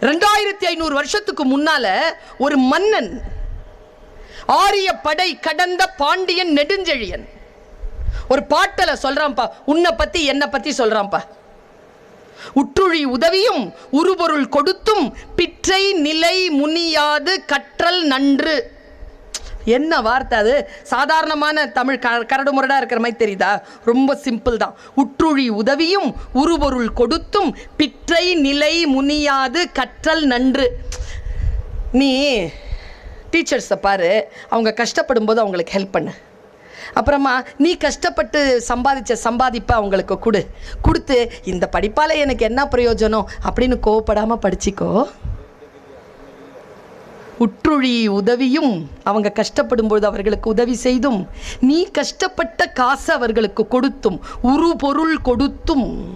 ரெண்டாயிரத்தி ஐநூறு வருஷத்துக்கு முன்னால ஒரு மன்னன் ஆரிய படை கடந்த பாண்டியன் நெடுஞ்செழியன். ஒரு பாட்டல சொல்றான்ப்பா உன்னை பத்தி என்னை பத்தி சொல்றான்ப்பா. உற்றுழி உதவியும் உருபொருள் கொடுத்தும் பிற்றை நிலை முனியாது கற்றல் நன்று. என்ன வார்த்தை அது? சாதாரணமான தமிழ் க கரடு முரடாக இருக்கிற மாதிரி தெரியுதா? ரொம்ப சிம்பிள் தான். உற்றுழி உதவியும் உருபொருள் கொடுத்தும் பிற்றை நிலை முனியாது கற்றல் நன்று. நீ டீச்சர்ஸை பாரு. அவங்க கஷ்டப்படும் போது அவங்களுக்கு ஹெல்ப் பண்ணு. அப்புறமா நீ கஷ்டப்பட்டு சம்பாதிச்ச சம்பாதிப்பை அவங்களுக்கு கொடு. கொடுத்து இந்த படிப்பால் எனக்கு என்ன பிரயோஜனம்? அப்படின்னு கோவப்படாமல் படிச்சிக்கோ. உற்றுழி உதவியும் அவங்க கஷ்டப்படும்போது அவர்களுக்கு உதவி செய்தும் நீ கஷ்டப்பட்ட காசு அவர்களுக்கு கொடுத்தும் உரு பொருள் கொடுத்தும்.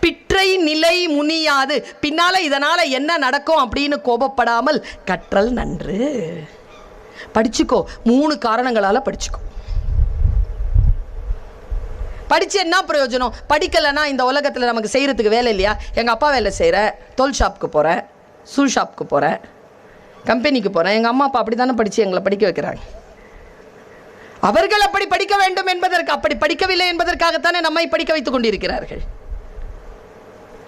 பிற்றை நிலை முனியாது. பின்னால இதனால என்ன நடக்கும் அப்படின்னு கோபப்படாமல் கற்றல் நன்று. படிச்சுக்கோ. மூணு காரணங்களால் படிச்சுக்கோ. படித்து என்ன பிரயோஜனம்? படிக்கலைன்னா இந்த உலகத்தில் நமக்கு செய்கிறதுக்கு வேலை இல்லையா? எங்கள் அப்பா வேலை செய்கிறேன் தோல் ஷாப்புக்கு போகிறேன் ஷூ ஷாப்புக்கு போகிறேன் கம்பெனிக்கு போகிறேன் எங்கள் அம்மா அப்பா அப்படி தானே படித்து எங்களை படிக்க வைக்கிறாங்க. அவர்கள் அப்படி படிக்க வேண்டும் என்பதற்கு அப்படி படிக்கவில்லை என்பதற்காகத்தானே நம்மை படிக்க வைத்துக் கொண்டிருக்கிறார்கள்.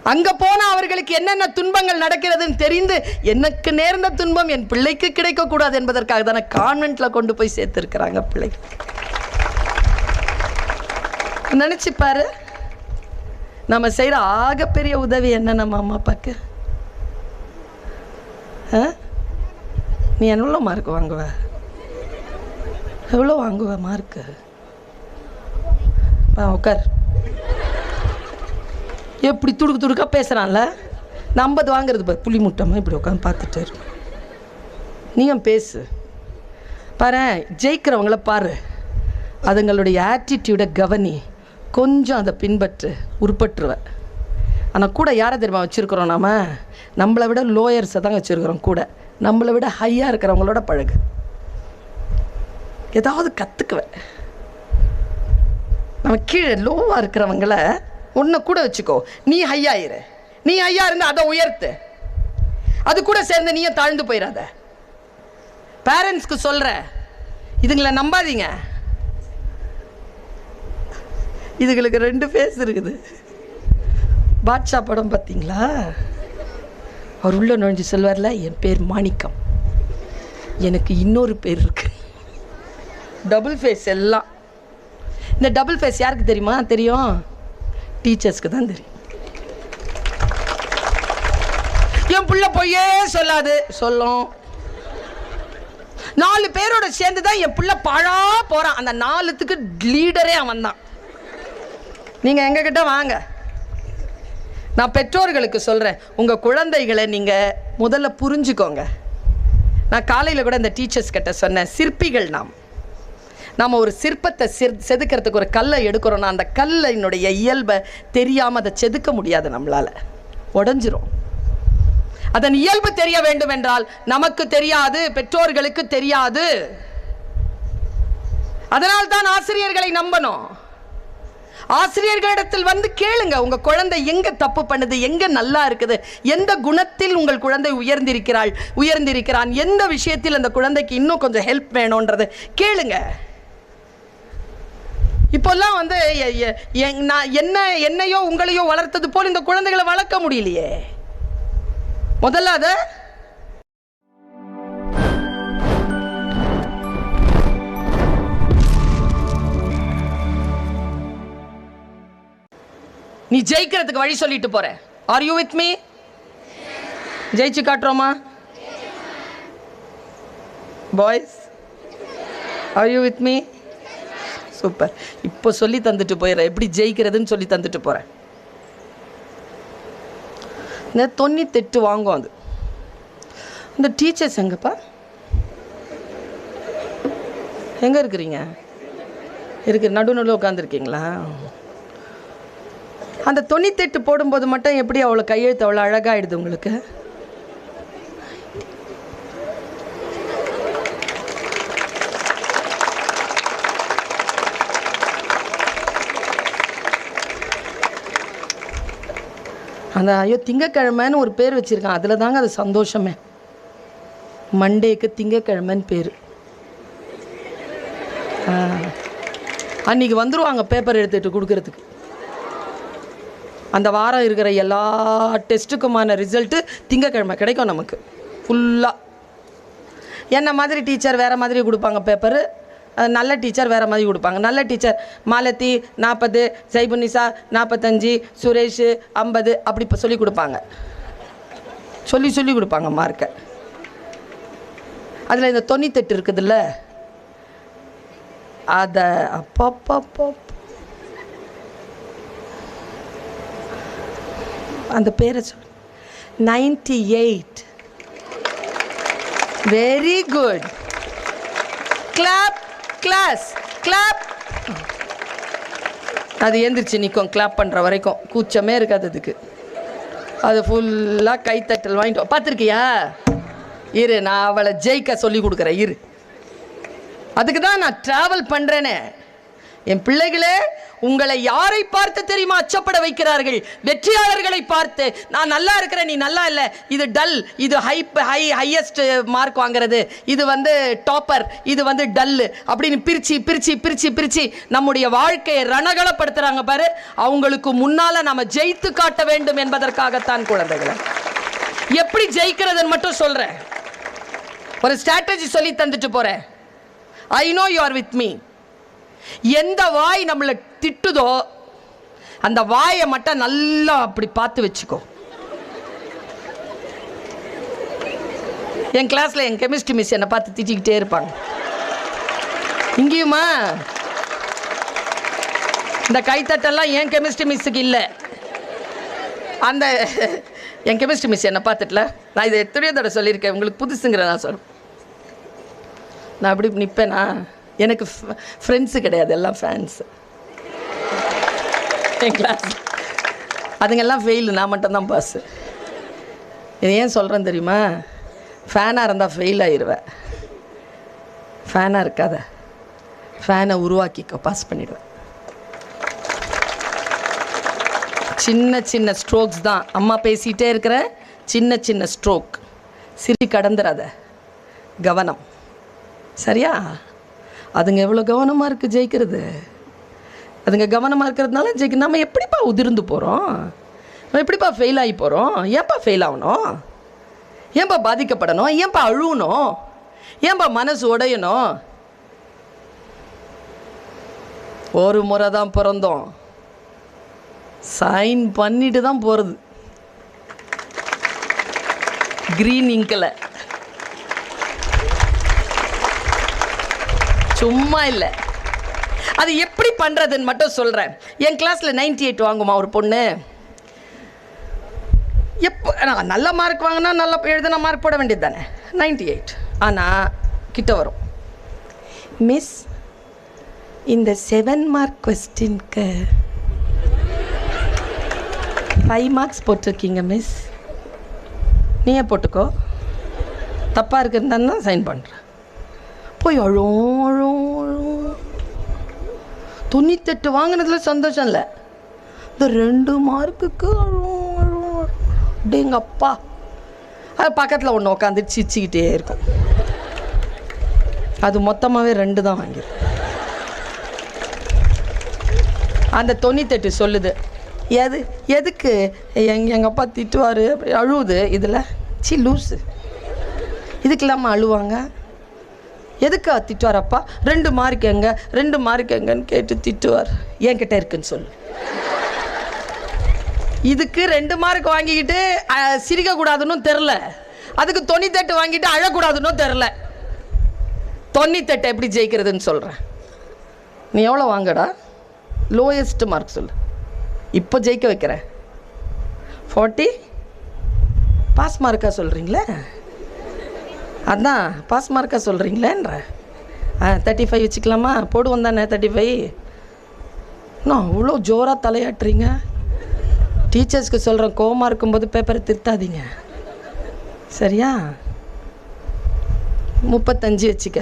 அங்க போனால் அவர்களுக்கு என்னென்ன துன்பங்கள் நடக்கிறதுன்னு தெரிந்து எனக்கு நேர்ந்த துன்பம் என் பிள்ளைக்கு கிடைக்க கூடாது என்பதற்காக தானே கான்வென்ட்ல கொண்டு போய் சேர்த்திருக்கிறாங்க பிள்ளை. நினைச்சு பாரு. நம்ம செய்யற ஆகப்பெரிய உதவி என்ன நம்ம அம்மா அப்பாக்கு? ஆ? நீ எவ்வளோ மார்க் வாங்குவ. எவ்வளோ வாங்குவ மார்க்கு உட்கார் எப்படி துடுக்கு துடுக்காக பேசுகிறான்ல நான் ஐம்பது வாங்குறது பாரு. புளி முட்டமாக இப்படி உட்காந்து பார்த்துட்டு இருப்பேன் நீயும் பேசு? பாரு ஜெயிக்கிறவங்கள பாரு. அதுங்களுடைய ஆட்டிடியூடை கவனி. கொஞ்சம் அதை பின்பற்று உருப்பட்டுருவேன் ஆனால் கூட யாரை தெரியுமா வச்சுருக்குறோம் நாம? நம்மளை விட லோயர்ஸை தான் வச்சுருக்குறோம் கூட. நம்மளை விட ஹையாக இருக்கிறவங்களோட பழகு. ஏதாவது கற்றுக்குவேன் நம்ம கீழே லோவாக இருக்கிறவங்கள உன்னை கூட வச்சுக்கோ. நீ ஹையாயிரு நீ ஹையா இருந்து அதை உயர்த்து. அது கூட சேர்ந்து நீயும் தாழ்ந்து போயிடாத. பேரண்ட்ஸ்க்கு சொல்கிற இதுங்களை நம்பாதீங்க. இதுங்களுக்கு ரெண்டு ஃபேஸ் இருக்குது. பாட்ஷா படம் பார்த்தீங்களா? அவர் உள்ளே நுழைஞ்சு சொல்வார்ல? என் பேர் மாணிக்கம். எனக்கு இன்னொரு பேர் இருக்கு. டபுள் ஃபேஸ் எல்லாம். இந்த டபுள் ஃபேஸ் யாருக்கு தெரியுமா? தெரியும். டீச்சர்ஸ்க்கு தான் தெரியும். என் பிள்ளை பொய்யே சொல்லாது. சொல்லும். நாலு பேரோட சேர்ந்து தான் என் பிள்ளை பழா போகிறான் அந்த நாலுத்துக்கு லீடரே அவன் தான் நீங்கள் எங்ககிட்ட வாங்க. நான் பெற்றோர்களுக்கு சொல்கிறேன் உங்கள் குழந்தைகளை நீங்கள் முதல்ல புரிஞ்சுக்கோங்க. நான் காலையில் கூட இந்த டீச்சர்ஸ் கிட்ட சொன்னேன் சிற்பிகள் நாம். நாம் ஒரு சிற்பத்தை சிற் செதுக்கிறதுக்கு ஒரு கல்லை எடுக்கிறோன்னா அந்த கல்லினுடைய இயல்பை தெரியாமல் அதை செதுக்க முடியாது நம்மளால். உடஞ்சிரும். அதன் இயல்பு தெரிய வேண்டும் என்றால் நமக்கு தெரியாது பெற்றோர்களுக்கு தெரியாது. அதனால் தான் ஆசிரியர்களை நம்பணும். ஆசிரியர்களிடத்தில் வந்து கேளுங்க உங்க குழந்தை எங்க தப்பு பண்ணுது எங்க நல்லா இருக்குது எந்த குணத்தில் உங்கள் குழந்தை உயர்ந்திருக்கிறாள் உயர்ந்திருக்கிறான் எந்த விஷயத்தில் அந்த குழந்தைக்கு இன்னும் கொஞ்சம் ஹெல்ப் வேணும்ன்றது கேளுங்க. இப்போல்லாம் வந்து நான் என்ன என்னையோ உங்களையோ வளர்த்தது போல் இந்த குழந்தைகளை வளர்க்க முடியலையே. முதல்ல அதை நீ ஜெயிக்கிறதுக்கு வழி சொல்லிட்டு போற. ஆர் யூ வித் மீ ஜெயிச்சு காட்டுறோமா? Boys are you with me super இப்போ சொல்லி தந்துட்டு போயிடுறேன். எப்படி ஜெயிக்கிறதுன்னு சொல்லி தந்துட்டு போகிறேன் இந்த தொண்ணூத்தெட்டு வாங்கும் அது. இந்த டீச்சர்ஸ் எங்கப்பா? எங்கே இருக்கிறீங்க? இருக்கு நடுநடுவில் உட்காந்துருக்கீங்களா அந்த தொண்ணூத்தெட்டு போடும்போது மட்டும் எப்படி அவ்வளோ கையெழுத்து அவ்வளோ அழகாகிடுது உங்களுக்கு? அந்த ஐயோ திங்கக்கிழமைன்னு ஒரு பேர் வச்சுருக்கான். அதில் தாங்க அது சந்தோஷமே. மண்டேக்கு திங்கக்கிழமைன்னு பேர். அன்றைக்கி வந்துடுவாங்க பேப்பர் எடுத்துகிட்டு கொடுக்குறதுக்கு. அந்த வாரம் இருக்கிற எல்லா டெஸ்ட்டுக்குமான ரிசல்ட்டு திங்கக்கிழமை கிடைக்கும் நமக்கு. ஃபுல்லாக என்ன மாதிரி டீச்சர் வேறு மாதிரி கொடுப்பாங்க பேப்பரு நல்ல டீச்சர் வேறு மாதிரி கொடுப்பாங்க. நல்ல டீச்சர் மாலத்தி நாற்பது சைபுனிசா நாற்பத்தஞ்சு சுரேஷ் ஐம்பது அப்படி இப்போ சொல்லி கொடுப்பாங்க. சொல்லி சொல்லி கொடுப்பாங்க மார்க்கை அதில் இந்த தொண்ணூத்தெட்டு இருக்குதுல்ல? அதை அப்பப்பப்போ அந்த பேரை சொல். Ninety eight very good clap class clap அது எந்திரிச்சு நிற்கும் கிளாப் பண்ணுற வரைக்கும். கூச்சமே இருக்காது அதுக்கு. அது ஃபுல்லாக கைத்தட்டல் வாங்கிட்டு பார்த்துருக்கியா? இரு நான் அவளை ஜெயிக்க சொல்லி கொடுக்குறேன் இரு. அதுக்கு தான் நான் ட்ராவல் பண்ணுறேனே என் பிள்ளைகளே உங்களை யாரை பார்த்து தெரியுமா அச்சப்பட வைக்கிறார்கள்? வெற்றியாளர்களை பார்த்து நான் நல்லா இருக்கிறேன் நீ நல்லா இல்லை. இது டல் இது ஹை ஹை ஹையஸ்ட் மார்க் வாங்குறது. இது வந்து டாப்பர் இது வந்து டல்லு அப்படின்னு பிரித்து பிரித்து பிரித்து பிரித்து நம்முடைய வாழ்க்கையை ரணகலப்படுத்துகிறாங்க பாரு. அவங்களுக்கு முன்னால் நம்ம ஜெயித்து காட்ட வேண்டும் என்பதற்காகத்தான் குழந்தைகளை. எப்படி ஜெயிக்கிறதுன்னு மட்டும் சொல்கிறேன் ஒரு ஸ்ட்ராட்டஜி சொல்லி தந்துட்டு போகிறேன் I know you are with me எந்த வாய் நம்மளை திட்டுதோ அந்த வாயை மட்டும் நல்லா அப்படி பார்த்து வச்சுக்கோ. என் கிளாஸில் என் கெமிஸ்ட்ரி மிஸ் என்னை பார்த்து திட்டிக்கிட்டே இருப்பாங்க. இங்கேயுமா? இந்த கைத்தட்டெல்லாம் என் கெமிஸ்ட்ரி மிஸ்ஸுக்கு இல்லை. அந்த என் கெமிஸ்ட்ரி மிஸ் என்னை பார்த்துட்டல நான் இதை எத்தனையோ தடவை சொல்லியிருக்கேன். உங்களுக்கு புதுசுங்கிற நான் சொல்கிறேன் நான் அப்படி நிற்பேனா எனக்கு ஃப்ரெண்ட்ஸு கிடையாது எல்லாம் ஃபேன்ஸு என் கிளாஸ் அதுங்கெல்லாம் ஃபெயிலு நான் மட்டும்தான் பாஸு இது ஏன் சொல்கிறேன் தெரியுமா? ஃபேனாக இருந்தால் ஃபெயில் ஆயிடுவேன் ஃபேனாக இருக்காத. ஃபேனை உருவாக்கிக்கோ பாஸ் பண்ணிவிடுவேன் சின்ன சின்ன ஸ்ட்ரோக்ஸ் தான். அம்மா பேசிகிட்டே இருக்கிற சின்ன சின்ன ஸ்ட்ரோக் சிரி கடந்துடாத கவனம். சரியா? அதுங்க எவ்வளோ கவனமாக இருக்குது ஜெயிக்கிறது? அதுங்க கவனமாக இருக்கிறதுனால ஜெயிக்க நம்ம எப்படிப்பா உதிர்ந்து போகிறோம் நம்ம எப்படிப்பா ஃபெயில் ஆகி போகிறோம் ஏன்ப்பா ஃபெயில் ஆகணும்? ஏன்பா பாதிக்கப்படணும்? ஏன்பா அழுகணும்? ஏன்பா மனசு உடையணும்? ஒரு முறை தான் பிறந்தோம். சைன் பண்ணிட்டு தான் போகிறது க்ரீன் இங்கில் சும்மா இல்லை. அது எப்படி பண்ணுறதுன்னு மட்டும் சொல்கிறேன் என் கிளாஸில் 98 எயிட் வாங்குமா ஒரு பொண்ணு? எப்போ நான் நல்ல மார்க் வாங்கினா நல்ல எழுதுன மார்க் போட வேண்டியது தானே? நைன்டி எயிட் ஆனால் கிட்ட வரும். மிஸ் இந்த செவன் மார்க் கொஸ்டின்க்கு ஃபைவ் மார்க்ஸ் போட்டிருக்கீங்க மிஸ் நீயே போட்டுக்கோ. தப்பாக இருக்குன்னு தான் சைன் பண்ணுறேன் போய் அழும் அழும். தொண்ணூத்தெட்டு வாங்கினதுல சந்தோஷம் இல்லை. இந்த ரெண்டு மார்க்குக்கு அழும் அழும் அப்படிங்க அப்பா அது பக்கத்தில் ஒன்று உட்காந்து சிரிச்சுக்கிட்டே இருக்கும். அது மொத்தமாகவே ரெண்டு தான் வாங்கிடும் அந்த தொண்ணூத்தெட்டு சொல்லுது. எது எதுக்கு? எங் எங்கள் அப்பா திட்டுவார் அப்படி அழுவுது. இதில் சி லூஸு இதுக்கெல்லாமா அழுவாங்க? எதுக்காக திட்டுவார் அப்பா ரெண்டு மார்க் எங்க? ரெண்டு மார்க் எங்கன்னு கேட்டு திட்டுவார். என்கிட்ட இருக்குன்னு சொல்லு. இதுக்கு ரெண்டு மார்க் வாங்கிக்கிட்டு அஹ், சிரிக்கக்கூடாதுன்னு தெரில. அதுக்கு தொண்ணூத்தெட்டு வாங்கிட்டு அழக்கூடாதுன்னு தெரில. தொண்ணூத்தெட்டு எப்படி ஜெயிக்கிறதுன்னு சொல்கிறேன் நீ எவ்வளோ வாங்கடா? லோயஸ்ட் மார்க் சொல்லு. இப்போ ஜெயிக்க வைக்கிறேன். ஃபார்ட்டி பாஸ் மார்க்காக சொல்கிறீங்களே அதான் பாஸ் மார்க்காக சொல்கிறீங்களேன்ற ஆ தேர்ட்டி ஃபைவ் வச்சுக்கலாமா? போடுவோம் தானே தேர்ட்டி ஃபைவ் இன்னும் அவ்வளோ ஜோராக தலையாட்டுறீங்க. டீச்சர்ஸ்க்கு சொல்கிறேன் கோவமாக இருக்கும்போது பேப்பரை திருத்தாதீங்க. சரியா? முப்பத்தஞ்சு வச்சுக்க.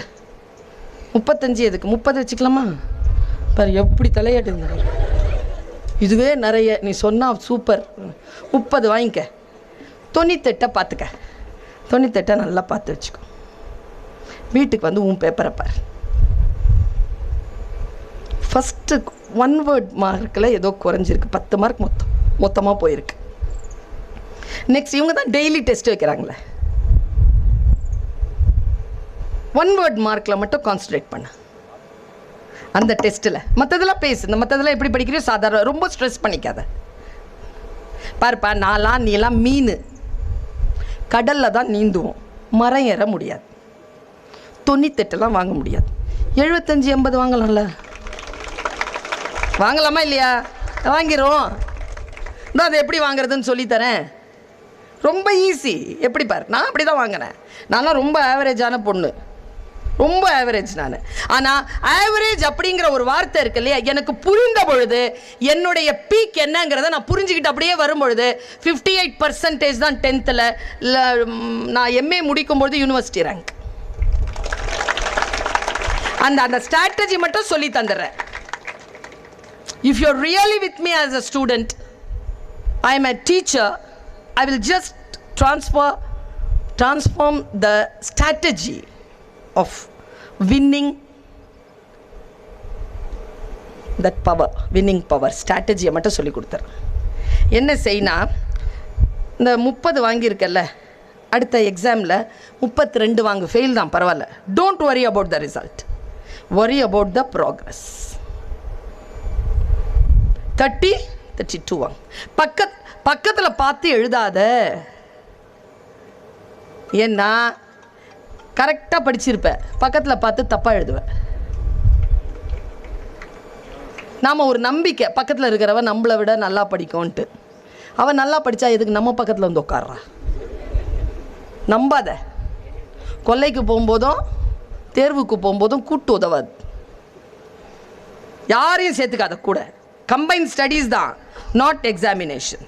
முப்பத்தஞ்சு எதுக்கு? முப்பது வச்சுக்கலாமா? பாரு எப்படி தலையாட்டுங்க இதுவே நிறைய நீ சொன்னால் சூப்பர் முப்பது வாங்கிக்க. தொண்ணூத்தெட்டை பார்த்துக்க. தொண்ணூத்தெட்டை நல்லா பார்த்து வச்சுக்கோ. வீட்டுக்கு வந்து உன் பேப்பரை பார். ஃபஸ்ட்டு ஒன் வேர்ட் மார்க்கில் ஏதோ குறைஞ்சிருக்கு. பத்து மார்க் மொத்தம். மொத்தமாக போயிருக்கு. நெக்ஸ்ட் இவங்க தான் டெய்லி டெஸ்ட் வைக்கிறாங்களே. ஒன் வேர்ட் மார்க்கில் மட்டும் கான்சன்ட்ரேட் பண்ண. அந்த டெஸ்ட்டில் மற்றதெல்லாம் பேசு. இந்த மற்றதெல்லாம் எப்படி படிக்கிறியோ சாதாரண ரொம்ப ஸ்ட்ரெஸ் பண்ணிக்காத. பாருப்பா நான்லாம் நீலாம் மீன். கடலில் தான் நீந்துவோம். மரம் ஏற முடியாது. தொண்ணூத்தெட்டுலாம் வாங்க முடியாது. எழுபத்தஞ்சி எண்பது வாங்கலாம்ல. வாங்கலாமா இல்லையா? வாங்கிடுவோம் நான் அதை எப்படி வாங்குறதுன்னு சொல்லித்தரேன். ரொம்ப ஈஸி எப்படி பாரு? நான் அப்படி தான் வாங்கினேன். நான்லாம் ரொம்ப ஆவரேஜான பொண்ணு. ரொம்ப ஆவரேஜ் நான். ஆனால் ஆவரேஜ் அப்படிங்கிற ஒரு வார்த்தை இருக்கு இல்லையா? எனக்கு புரிந்த பொழுது என்னுடைய பீக் என்னங்கிறத நான் புரிஞ்சுக்கிட்டு அப்படியே வரும்பொழுது ஃபிஃப்டி எயிட் பர்சன்டேஜ் தான் டென்த்தில் நான் எம்ஏ முடிக்கும் பொழுது யூனிவர்சிட்டி ரேங்க் அந்த அந்த ஸ்ட்ராட்டஜி மட்டும் சொல்லி தந்துடுறேன். If you really with me as a student I am a teacher I will just transfer transform the strategy of winning that power winning power ஸ்ட்ராட்டஜியை மட்டும் சொல்லி கொடுத்துறேன். என்ன செய்யினா இந்த முப்பது வாங்கியிருக்கல்ல அடுத்த எக்ஸாமில் முப்பத்தி ரெண்டு வாங்க ஃபெயில் தான் பரவாயில்ல. Don't worry about the result worry about the progress thirty thirty two வாங்க. பக்கத் பக்கத்தில் பார்த்து எழுதாத. ஏன்னா கரெக்டாக படிச்சிருப்பேன் பக்கத்தில் பார்த்து தப்பாக எழுதுவேன் நாம் ஒரு நம்பிக்கை. பக்கத்தில் இருக்கிறவ நம்மளை விட நல்லா படிக்கும்ன்ட்டு. அவன் நல்லா படித்தா எதுக்கு நம்ம பக்கத்தில் வந்து உட்கார்றா? நம்பாத. கொல்லைக்கு போகும்போதும் தேர்வுக்கு போகும்போதும் கூட்டு உதவாது. யாரையும் சேர்த்துக்காத கூட. கம்பைன் ஸ்டடீஸ் தான். நாட் எக்ஸாமினேஷன்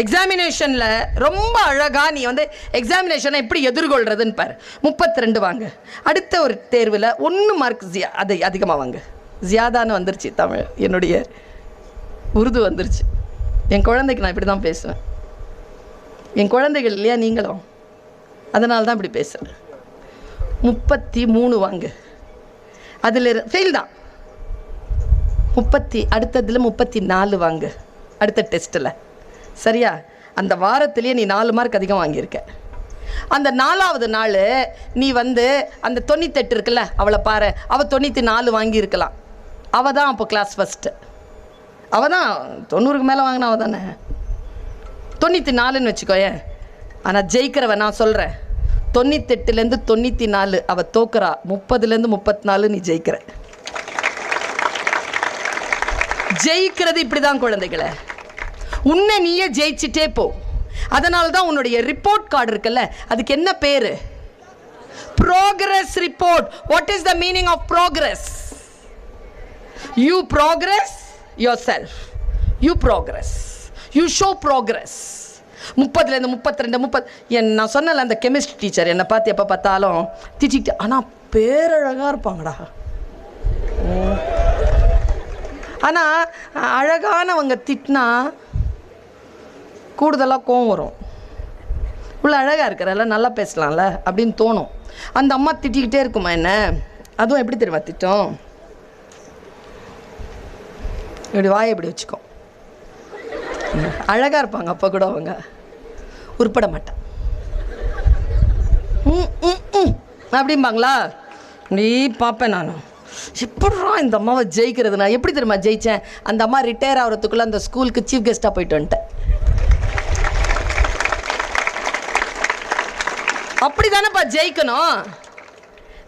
எக்ஸாமினேஷனில் ரொம்ப அழகாக நீ வந்து எக்ஸாமினேஷனை எப்படி எதிர்கொள்கிறதுன்னு பாரு. முப்பத்தி ரெண்டு வாங்க. அடுத்த ஒரு தேர்வில் ஒன்று மார்க் ஜியா அது அதிகமாக வாங்க. ஜியாதான்னு வந்துருச்சு தமிழ். என்னுடைய உருது வந்துருச்சு. என் குழந்தைக்கு நான் இப்படி தான் பேசுவேன். என் குழந்தைகள் இல்லையா நீங்களும்? அதனால தான் இப்படி பேசுகிறேன் முப்பத்தி மூணு வாங்க. அதில் ஃபெயில் தான். முப்பத்தி அடுத்ததில் முப்பத்தி நாலு வாங்க. அடுத்த டெஸ்ட்டில் சரியா? அந்த வாரத்திலேயே நீ நாலு மார்க் அதிகம் வாங்கியிருக்க. அந்த நாலாவது நாள் நீ வந்து அந்த தொண்ணூத்தெட்டு இருக்குல்ல அவளை பாரு அவள் தொண்ணூற்றி நாலு வாங்கியிருக்கலாம். அவள் தான் அப்போ கிளாஸ் ஃபஸ்ட்டு அவள் தான் தொண்ணூறுக்கு மேலே வாங்கினா அவள் தானே? தொண்ணூற்றி நாலுன்னு வச்சுக்கோயேன் ஆனால் ஜெயிக்கிறவ நான் சொல்கிறேன் தொண்ணூத்தெட்டுலேருந்து தொண்ணூற்றி நாலு அவள் தோக்குறா முப்பதுலேருந்து முப்பத்தி நாலு நீ ஜெயிக்கிற. ஜெயிக்கிறது இப்படிதான் குழந்தைகளை. உன்னை நீயே ஜெயிச்சிட்டே போ. அதனால தான் உன்னுடைய ரிப்போர்ட் கார்டு இருக்குல்ல அதுக்கு என்ன பேர்? Progress report what is the meaning of progress you progress yourself you progress you show progress முப்பதுலேருந்து முப்பத்தி ரெண்டு முப்பது என் நான் சொன்னல அந்த கெமிஸ்ட்ரி டீச்சர் என்னை பார்த்து எப்போ பார்த்தாலும் திட்டிக்கிட்டு ஆனால் பேரழகாக இருப்பாங்கடா. ஆனால் அழகானவங்க திட்டினா கூடுதலாக கோவம் வரும். இவ்வளோ அழகாக இருக்கிறல்ல நல்லா பேசலாம்ல அப்படின்னு தோணும். அந்த அம்மா திட்டிக்கிட்டே இருக்குமா என்ன? அதுவும் எப்படி தெரியுமா திட்டம்? இப்படி வாயை இப்படி வச்சுக்கோ. அழகாக இருப்பாங்க அப்போ கூட அவங்க. உருப்பட மாட்டான். ம், ம், அப்படிம்பாங்களா? நீ பார்ப்பேன் நான். எப்படா இந்த அம்மாவை ஜெயிக்கிறது நான் எப்படி தெரியுமா ஜெயித்தேன் அந்த அம்மா ரிட்டையர் ஆகிறதுக்குள்ளே அந்த ஸ்கூலுக்கு சீஃப் கெஸ்ட்டாக போயிட்டு வந்துட்டேன். அப்படி தானேப்பா ஜெயிக்கணும்.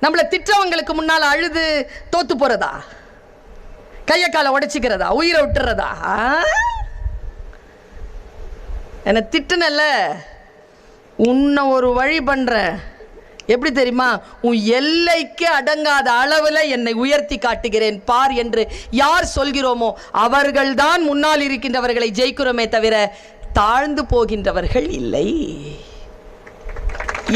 நம்மளை திட்டவங்களுக்கு முன்னால் அழுது தோத்து போகிறதா கையை காலை உடைச்சிக்கிறதா? உயிரை விட்டுறதா? என்னை திட்டுனல்ல. உன்னை ஒரு வழி பண்ணுறேன் எப்படி தெரியுமா? உன் எல்லைக்கு அடங்காத அளவில் என்னை உயர்த்தி காட்டுகிறேன். பார் என்று யார் சொல்கிறோமோ அவர்கள்தான் முன்னால் இருக்கின்றவர்களை ஜெயிக்கிறோமே தவிர தாழ்ந்து போகின்றவர்கள் இல்லை.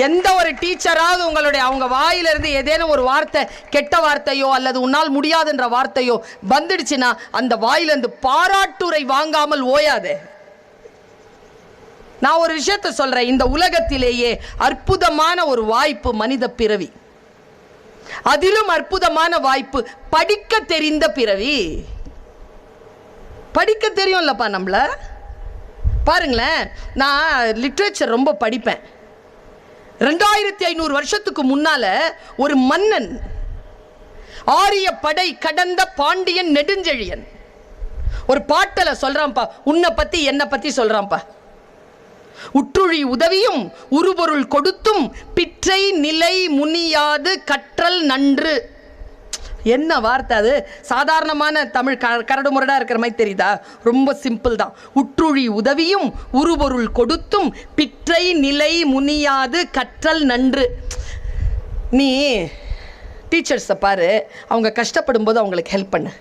எந்த ஒரு டீச்சராவது உங்களுடைய அவங்க வாயிலிருந்து ஏதேனும் ஒரு வார்த்தை கெட்ட வார்த்தையோ அல்லது உன்னால் முடியாதுன்ற வார்த்தையோ வந்துடுச்சுன்னா அந்த வாயிலிருந்து பாராட்டுரை வாங்காமல் ஓயாதே. நான் ஒரு விஷயத்த சொல்றேன். இந்த உலகத்திலேயே அற்புதமான ஒரு வாய்ப்பு மனித பிறவி. அதிலும் அற்புதமான வாய்ப்பு படிக்க தெரிந்த பிறவி. படிக்க தெரியும்லப்பா நம்மள? பாருங்களேன் நான் லிட்ரேச்சர் ரொம்ப படிப்பேன். ரெண்டாயிரத்தி ஐநூறு வருஷத்துக்கு முன்னால ஒரு மன்னன் ஆரிய படை கடந்த பாண்டியன் நெடுஞ்செழியன். ஒரு பாட்டல சொல்றான்ப்பா உன்னை பத்தி என்னை பத்தி சொல்றான்ப்பா. உற்றுழி உதவியும் உருபொருள் கொடுத்தும் பிற்றை நிலை முனியாது கற்றல் நன்று. என்ன வார்த்தை அது? சாதாரணமான தமிழ் க கரடு முரடாக இருக்கிற மாதிரி தெரியுதா? ரொம்ப சிம்பிள் தான். உற்றுழி உதவியும் உருபொருள் கொடுத்தும் பிற்றை நிலை முனியாது கற்றல் நன்று. நீ டீச்சர்ஸை பாரு அவங்க கஷ்டப்படும் போது அவங்களுக்கு ஹெல்ப் பண்ணு.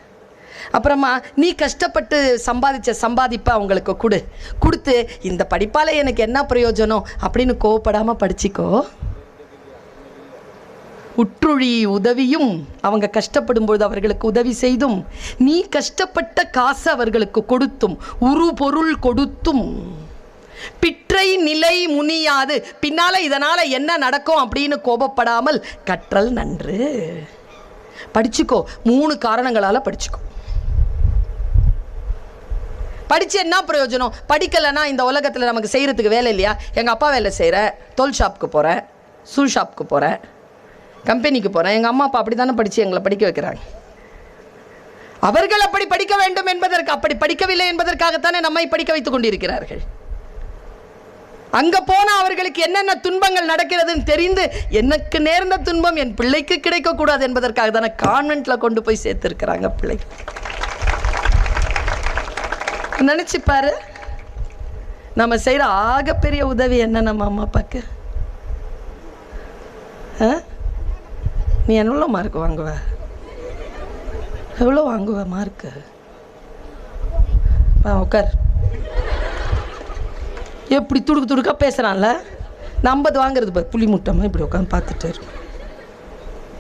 அப்புறமா நீ கஷ்டப்பட்டு சம்பாதிச்ச சம்பாதிப்பை அவங்களுக்கு கொடு. கொடுத்து இந்த படிப்பால் எனக்கு என்ன பிரயோஜனம்? அப்படின்னு கோவப்படாமல் படிச்சிக்கோ. உற்றுழி உதவியும் அவங்க கஷ்டப்படும்போது அவர்களுக்கு உதவி செய்தும் நீ கஷ்டப்பட்ட காசு அவர்களுக்கு கொடுத்தும் உரு பொருள் கொடுத்தும். பிற்றை நிலை முனியாது. பின்னால இதனால என்ன நடக்கும் அப்படின்னு கோபப்படாமல் கற்றல் நன்று. படிச்சுக்கோ. மூணு காரணங்களால படிச்சுக்கோ. படித்து என்ன பிரயோஜனம்? படிக்கலைன்னா இந்த உலகத்தில் நமக்கு செய்கிறதுக்கு வேலை இல்லையா? எங்கள் அப்பா வேலை செய்கிறேன் தோல் ஷாப்புக்கு போகிறேன் ஷூ ஷாப்புக்கு போகிறேன் கம்பெனிக்கு போகிறேன் எங்கள் அம்மா அப்பா அப்படி தானே படித்து எங்களை படிக்க வைக்கிறாங்க. அவர்கள் அப்படி படிக்க வேண்டும் என்பதற்கு அப்படி படிக்கவில்லை என்பதற்காகத்தானே நம்மை படிக்க வைத்துக் கொண்டிருக்கிறார்கள். அங்க போனால் அவர்களுக்கு என்னென்ன துன்பங்கள் நடக்கிறதுன்னு தெரிந்து எனக்கு நேர்ந்த துன்பம் என் பிள்ளைக்கு கிடைக்கக்கூடாது என்பதற்காக தானே கான்வென்ட்ல கொண்டு போய் சேர்த்திருக்கிறாங்க பிள்ளை நினைச்சு பாரு. நம்ம செய்யற ஆகப்பெரிய உதவி என்ன நம்ம அம்மா அப்பாக்கு? ஆ? நீ எவ்வளோ மார்க் வாங்குவ? எவ்வளோ வாங்குவ மார்க்கு உட்கார் எப்படி துடுக்கு துடுக்கா பேசுகிறான்ல நான் ஐம்பது வாங்குறது பாரு புளி முட்டமாக இப்படி உட்காந்து பார்த்துட்டு இருக்கும்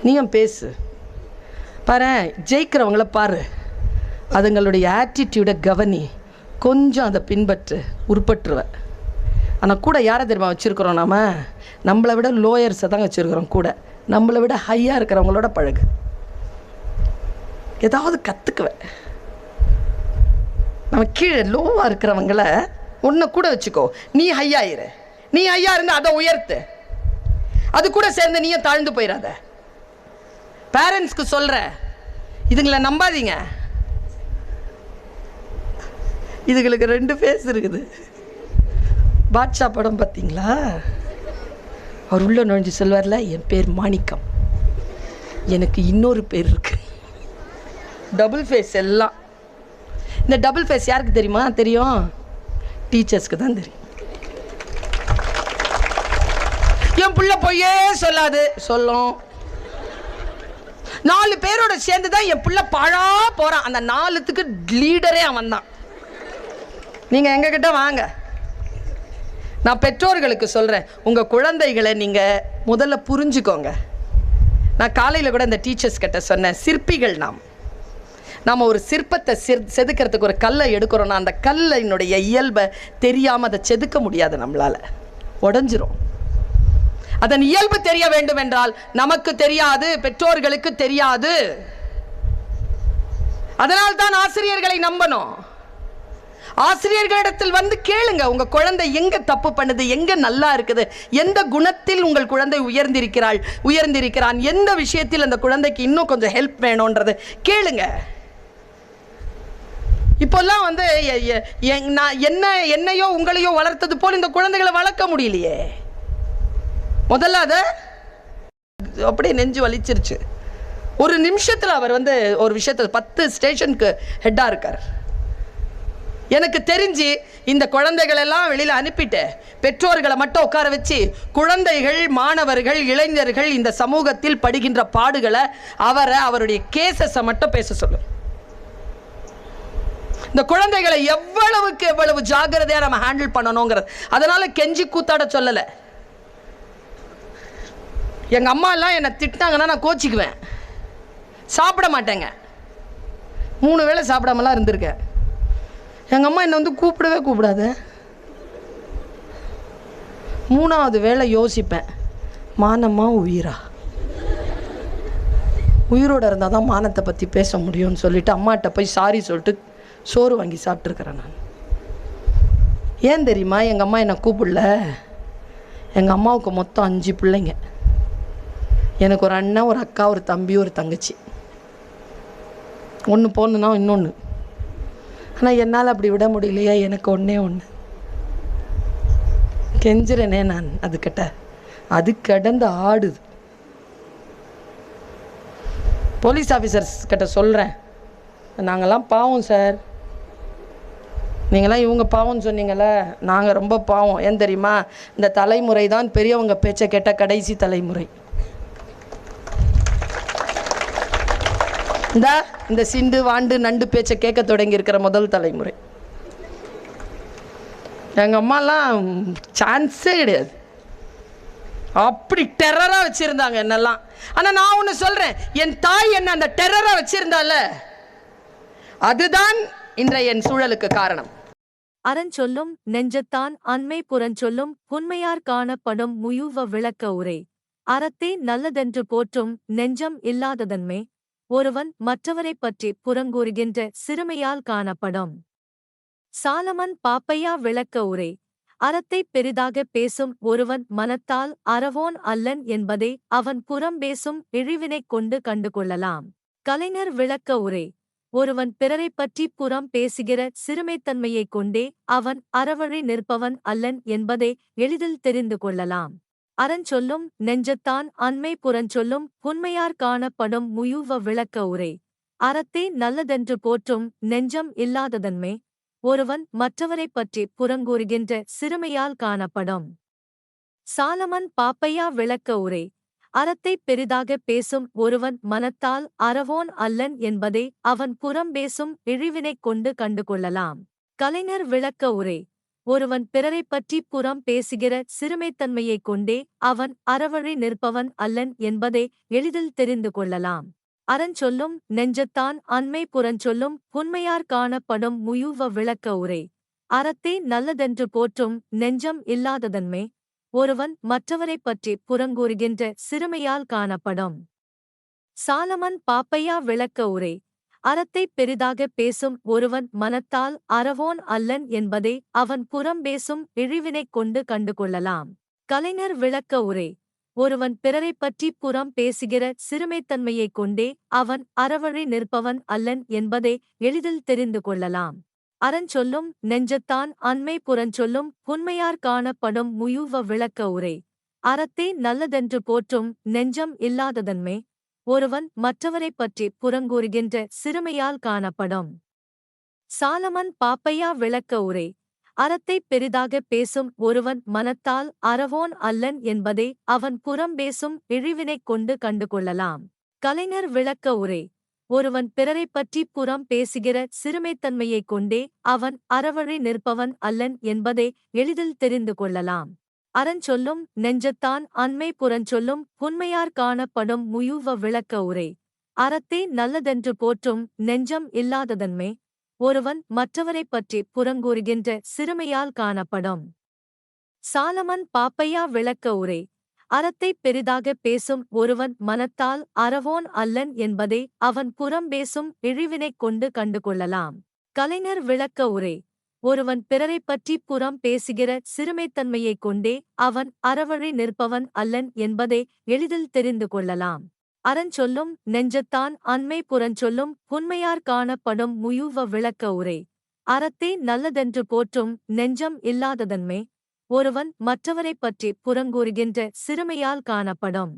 நீயும் பேசு? பாரு ஜெயிக்கிறவங்கள பாரு. அதுங்களுடைய ஆட்டிடியூடை கவனி. கொஞ்சம் அதை பின்பற்று உருப்பட்டுருவேன் ஆனால் கூட யாரை தெரியுமா வச்சுருக்குறோம் நாம்? நம்மளை விட லோயர்ஸை தான் வச்சுருக்குறோம் கூட. நம்மளை விட ஹையாக இருக்கிறவங்களோட பழகு. ஏதாவது கற்றுக்குவேன் நம்ம கீழே லோவாக இருக்கிறவங்கள ஒன்றை கூட வச்சுக்கோ. நீ ஹையாயிரு நீ ஹையா இருந்தால் அதை உயர்த்து. அது கூட சேர்ந்து நீயும் தாழ்ந்து போயிடாத. பேரண்ட்ஸ்க்கு சொல்கிற இதுங்களை நம்பாதீங்க. இதுங்களுக்கு ரெண்டு ஃபேஸ் இருக்குது. பாட்ஷா படம் பார்த்தீங்களா? அவர் உள்ள நுழைஞ்சு சொல்வார்ல? என் பேர் மாணிக்கம். எனக்கு இன்னொரு பேர் இருக்கு. டபுள் ஃபேஸ் எல்லாம். இந்த டபுள் ஃபேஸ் யாருக்கு தெரியுமா? தெரியும். டீச்சர்ஸ்க்கு தான் தெரியும். என் பிள்ளை பொய்யே சொல்லாது. சொல்லும். நாலு பேரோட சேர்ந்து தான் என் பிள்ளை பழா போகிறான் அந்த நாலுத்துக்கு லீடரே அவன் தான் நீங்கள் எங்ககிட்ட வாங்க. நான் பெற்றோர்களுக்கு சொல்கிறேன் உங்கள் குழந்தைகளை நீங்கள் முதல்ல புரிஞ்சுக்கோங்க. நான் காலையில் கூட இந்த டீச்சர்ஸ் கிட்ட சொன்னேன் சிற்பிகள் நாம். நாம் ஒரு சிற்பத்தை செர் செதுக்கிறதுக்கு ஒரு கல்லை எடுக்கிறோன்னா அந்த கல்லினுடைய இயல்பை தெரியாமல் அதை செதுக்க முடியாது நம்மளால். உடஞ்சிரும். அதன் இயல்பு தெரிய வேண்டும் என்றால் நமக்கு தெரியாது பெற்றோர்களுக்கு தெரியாது. அதனால் தான் ஆசிரியர்களை நம்பணும். ஆசிரியர்களிடத்தில் வந்து கேளுங்க உங்க குழந்தை எங்க தப்பு பண்ணுது எங்க நல்லா இருக்குது எந்த குணத்தில் உங்கள் குழந்தை உயர்ந்திருக்கிறாள் உயர்ந்திருக்கிறான் எந்த விஷயத்தில் அந்த குழந்தைக்கு இன்னும் கொஞ்சம் ஹெல்ப் வேணும்ன்றது கேளுங்க. இப்போல்லாம் வந்து எ- நான் என்ன என்னையோ உங்களையோ வளர்த்தது போல் இந்த குழந்தைகளை வளர்க்க முடியலையே. முதல்ல அதை அப்படியே நெஞ்சு வலிச்சிருச்சு. ஒரு நிமிஷத்தில் அவர் வந்து ஒரு விஷயத்தில் பத்து ஸ்டேஷனுக்கு ஹெட்டாக இருக்கார். எனக்கு தெரிஞ்சு இந்த குழந்தைகள் எல்லாம் வெளியில் அனுப்பிட்டு பெற்றோர்களை மட்டும் உட்கார வச்சு குழந்தைகள் மாணவர்கள் இளைஞர்கள் இந்த சமூகத்தில் படுகின்ற பாடுகளை அவரை அவருடைய கேசஸை மட்டும் பேச சொல்லு. இந்த குழந்தைகளை எவ்வளவுக்கு எவ்வளவு ஜாகிரதையாக நம்ம ஹேண்டில் பண்ணணுங்கிறது. அதனால கெஞ்சி கூத்தாட சொல்லலை. எங்கள் அம்மா எல்லாம் என்னை திட்டினாங்கன்னா நான் கோச்சிக்குவேன். சாப்பிட மாட்டேங்க. மூணு வேளை சாப்பிடாமலாம் இருந்திருக்கேன். எங்கள் அம்மா என்னை வந்து கூப்பிடவே கூப்பிடாத. மூணாவது வேளை யோசிப்பேன். மானமா உயிரா? உயிரோட இருந்தால் தான் மானத்தை பற்றி பேச முடியும்னு சொல்லிட்டு அம்மாட்ட போய் சாரி சொல்லிட்டு சோறு வாங்கி சாப்பிட்ருக்குறேன் நான். ஏன் தெரியுமா எங்கள் அம்மா என்னை கூப்பிடல? எங்கள் அம்மாவுக்கு மொத்தம் அஞ்சு பிள்ளைங்க. எனக்கு ஒரு அண்ணன் ஒரு அக்கா ஒரு தம்பி ஒரு தங்கச்சி. ஒன்று போகணுன்னா இன்னொன்று ஆனால் என்னால் அப்படி விட முடியலையே. எனக்கு ஒன்றே ஒன்று கெஞ்சிறனே நான் அதுக்கிட்ட அது கிடந்து ஆடுது. போலீஸ் ஆஃபீஸர்ஸ் கிட்ட சொல்கிறேன் நாங்கள்லாம் பாவம் சார். நீங்களாம் இவங்க பாவம்னு சொன்னீங்களே நாங்கள் ரொம்ப பாவம். ஏன் தெரியுமா? இந்த தலைமுறை தான் பெரியவங்க பேச்சை கேட்ட கடைசி தலைமுறை. இந்த இந்த சிண்டு வாண்டு நண்டு பேச்சை கேட்க தொடங்கி இருக்கிற முதல் தலைமுறை. எங்கள் அம்மாலாம் சான்ஸே கிடையாது. அப்படி டெரராக வச்சுருந்தாங்க என்னெல்லாம். ஆனால் நான் ஒன்று சொல்கிறேன் என் தாய் என்ன அந்த டெரராக வச்சுருந்தால? அதுதான் இன்றைய என் சூழலுக்கு காரணம். அறஞ்சொல்லும் நெஞ்சத்தான் அண்மை புறஞ்சொல்லும் புன்மையார் காணப்படும் முயுவ விளக்க உரை. அறத்தே நல்லதென்று போற்றும் நெஞ்சம் இல்லாததன்மை. ஒருவன் மற்றவரைப் பற்றி புறங்கூறுகின்ற சிறுமையால் காணப்படும். சாலமன் பாப்பையா விளக்க உரை. அறத்தை பெரிதாக பேசும் ஒருவன் மனத்தால் அறவோன் அல்லன் என்பதை அவன் புறம் பேசும் இழிவினைக் கொண்டு கண்டுகொள்ளலாம். கலைஞர் விளக்க உரை. ஒருவன் பிறரைப் பற்றி புறம் பேசுகிற சிறுமைத்தன்மையைக் கொண்டே அவன் அறவழி நிற்பவன் அல்லன் என்பதை எளிதில் தெரிந்து கொள்ளலாம். அறஞ்சொல்லும் நெஞ்சத்தான் அண்மை புறஞ்சொல்லும் புன்மையார் காணப்படும் முயுவ விளக்க உரை. அறத்தே நல்லதென்று போற்றும் நெஞ்சம் இல்லாததன்மே ஒருவன் மற்றவரைப் பற்றி புறங்கூறுகின்ற சிறுமையால் காணப்படும். சாலமன் பாப்பையா விளக்க உரை. அறத்தை பெரிதாக பேசும் ஒருவன் மனத்தால் அறவோன் அல்லன் என்பதை அவன் புறம் பேசும் இழிவினைக் கொண்டு கண்டுகொள்ளலாம். கலைஞர் விளக்க உரை. ஒருவன் பிறரைப் பற்றி புறம் பேசுகிற சிறுமைத்தன்மையைக் கொண்டே அவன் அறவழி நிற்பவன் அல்லன் என்பதை எளிதில் தெரிந்து கொள்ளலாம். அறஞ்சொல்லும் நெஞ்சத்தான் அண்மை புறஞ்சொல்லும் புன்மையார் காணப்படும் முயுவ விளக்க உரை. அறத்தே நல்லதென்று போற்றும் நெஞ்சம் இல்லாததன்மே ஒருவன் மற்றவரைப் பற்றி புறங்கூறுகின்ற சிறுமையால் காணப்படும். சாலமன் பாப்பையா விளக்க உரை. அறத்தை பெரிதாக பேசும் ஒருவன் மனத்தால் அறவோன் அல்லன் என்பதை அவன் புறம் பேசும் இழிவினைக் கொண்டு கண்டுகொள்ளலாம். கலைஞர் விளக்க உரை. ஒருவன் பிறரை பற்றி புறம் பேசுகிற சிறுமைத்தன்மையைக் கொண்டே அவன் அறவழி நிற்பவன் அல்லன் என்பதை எளிதில் தெரிந்து கொள்ளலாம். அறஞ்சொல்லும் நெஞ்சத்தான் அண்மை புறஞ்சொல்லும் புன்மையார் காணப்படும் முயுவ விளக்க உரை. அறத்தே நல்லதென்று போற்றும் நெஞ்சம் இல்லாததன்மே. ஒருவன் மற்றவரைப் பற்றி புறங்கூறுகின்ற சிறுமையால் காணப்படும். சாலமன் பாப்பையா விளக்க உரை. அறத்தை பெரிதாக பேசும் ஒருவன் மனத்தால் அறவோன் அல்லன் என்பதை அவன் புறம் பேசும் இழிவினைக் கொண்டு கண்டுகொள்ளலாம். கலைஞர் விளக்க உரை. ஒருவன் பிறரைப் பற்றி புறம் பேசுகிற சிறுமைத்தன்மையைக் கொண்டே அவன் அறவழி நிற்பவன் அல்லன் என்பதை எளிதில் தெரிந்து கொள்ளலாம். அறஞ்சொல்லும் நெஞ்சத்தான் அண்மை புறஞ்சொல்லும் புன்மையார் காணப்படும் முயுவ விளக்க உரை. அறத்தே நல்லதென்று போற்றும் நெஞ்சம் இல்லாததன்மே. ஒருவன் மற்றவரைப் பற்றி புறங்கூறுகின்ற சிறுமையால் காணப்படும். சாலமன் பாப்பையா விளக்க உரை. அறத்தை பெரிதாக பேசும் ஒருவன் மனத்தால் அறவோன் அல்லன் என்பதை அவன் புறம் பேசும் இழிவினைக் கொண்டு கண்டுகொள்ளலாம். கலைஞர் விளக்க உரை. ஒருவன் பிறரைப் பற்றி புறம் பேசுகிற சிறுமைத்தன்மையைக் கொண்டே அவன் அறவழி நிற்பவன் அல்லன் என்பதை எளிதில் தெரிந்து கொள்ளலாம். அறஞ்சொல்லும் நெஞ்சத்தான் அண்மை புறஞ்சொல்லும் புன்மையார் காணப்படும் முயுவ விளக்க உரை. அறத்தே நல்லதென்று போற்றும் நெஞ்சம் இல்லாததன்மே ஒருவன் மற்றவரைப் பற்றி புறங்கூறுகின்ற சிறுமையால் காணப்படும்.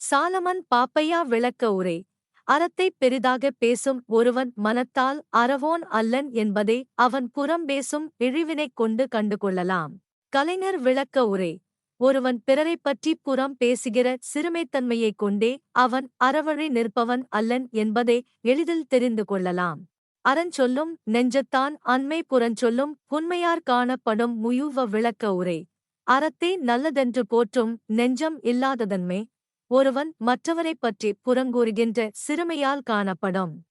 சாலமன் பாப்பையா விளக்க உரை. அறத்தை பெரிதாக பேசும் ஒருவன் மனத்தால் அறவோன் அல்லன் என்பதை அவன் புறம் பேசும் இழிவினைக் கொண்டு கண்டுகொள்ளலாம். கலைஞர் விளக்க உரை. ஒருவன் பிறரைப் பற்றி புறம் பேசுகிற சிறுமைத்தன்மையைக் கொண்டே அவன் அறவழி நிற்பவன் அல்லன் என்பதை எளிதில் தெரிந்து கொள்ளலாம். அறஞ்சொல்லும் நெஞ்சத்தான் அண்மை புறஞ்சொல்லும் புன்மையார் காணப்படும் முயுவ விளக்க உரை. அறத்தே நல்லதென்று போற்றும் நெஞ்சம் இல்லாததன்மே. ஒருவன் மற்றவரைப் பற்றி புறங்கூறுகின்ற சிறுமையால் காணப்படும்.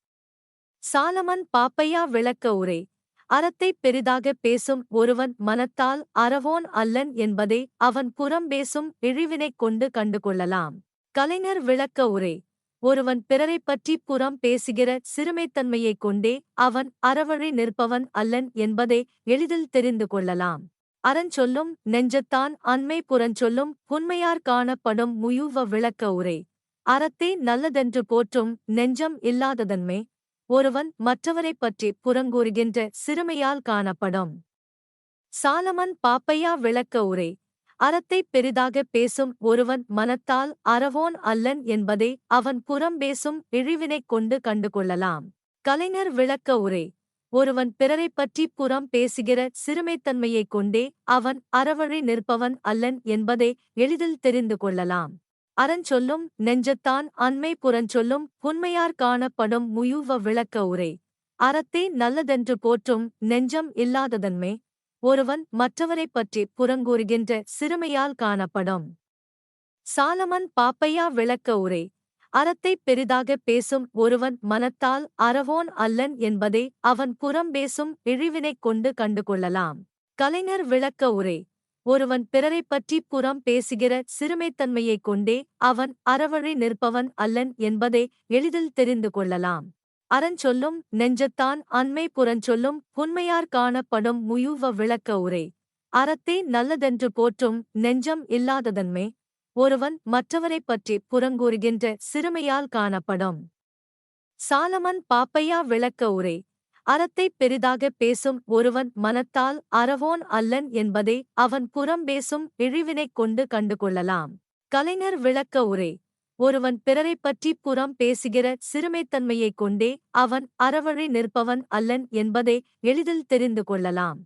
சாலமன் பாப்பையா விளக்க உரை. அறத்தைப் பெரிதாக பேசும் ஒருவன் மனத்தால் அறவோன் அல்லன் என்பதை அவன் புறம் பேசும் இழிவினைக் கொண்டு கண்டுகொள்ளலாம். கலைஞர் விளக்க உரை. ஒருவன் பிறரைப் பற்றி புறம் பேசுகிற சிறுமைத்தன்மையைக் கொண்டே அவன் அறவழி நிற்பவன் அல்லன் என்பதை எளிதில் தெரிந்து கொள்ளலாம். அறஞ்சொல்லும் நெஞ்சத்தான் அண்மை புறஞ்சொல்லும் புன்மையார் காணப்படும் முயுவ விளக்க உரை. அறத்தே நல்லதென்று போற்றும் நெஞ்சம் இல்லாததன்மே ஒருவன் மற்றவரைப் பற்றி புறங்கூறுகின்ற சிறுமையால் காணப்படும். சாலமன் பாப்பையா விளக்க உரை. அறத்தைப் பெரிதாக பேசும் ஒருவன் மனத்தால் அறவோன் அல்லன் என்பதை அவன் புறம் பேசும் இழிவினைக் கொண்டு கண்டுகொள்ளலாம். கலைஞர் விளக்க உரை. ஒருவன் பிறரைப் பற்றி புறம் பேசுகிற சிறுமைத்தன்மையைக் கொண்டே அவன் அறவழி நிற்பவன் அல்லன் என்பதை எளிதில் தெரிந்து கொள்ளலாம். அறஞ்சொல்லும் நெஞ்சத்தான் அண்மை புறஞ்சொல்லும் புன்மையார் காணப்படும் முயுவ விளக்க உரை. அறத்தே நல்லதென்று போற்றும் நெஞ்சம் இல்லாததன்மே. ஒருவன் மற்றவரைப் பற்றி புறங்கூறுகின்ற சிறுமையால் காணப்படும். சாலமன் பாப்பையா விளக்க உரை. அறத்தைப் பெரிதாகப் பேசும் ஒருவன் மனத்தால் அறவோன் அல்லன் என்பதை அவன் புறம் பேசும் இழிவினைக் கொண்டு கண்டுகொள்ளலாம். கலைஞர் விளக்க உரை. ஒருவன் பிறரைப் பற்றி புறம் பேசுகிற சிறுமைத்தன்மையைக் கொண்டே அவன் அறவழி நிற்பவன் அல்லன் என்பதை எளிதில் தெரிந்து கொள்ளலாம். அறஞ்சொல்லும் நெஞ்சத்தான் அண்மை புறஞ்சொல்லும் புன்மையார் காணப்படும் முயுவ விளக்க உரை. அறத்தே நல்லதென்று போற்றும் நெஞ்சம் இல்லாததன்மே ஒருவன் மற்றவரைப் பற்றி புறங்கூறுகின்ற சிறுமையால் காணப்படும். சாலமன் பாப்பையா விளக்க உரை. அறத்தைப் பெரிதாக பேசும் ஒருவன் மனத்தால் அறவோன் அல்லன் என்பதை அவன் புறம் பேசும் இழிவினைக் கொண்டு கண்டுகொள்ளலாம். கலைஞர் விளக்க உரை. ஒருவன் பிறரைப் பற்றி புறம் பேசுகிற சிறுமைத்தன்மையைக் கொண்டே அவன் அறவழி நிற்பவன் அல்லன் என்பதை எளிதில் தெரிந்து கொள்ளலாம்.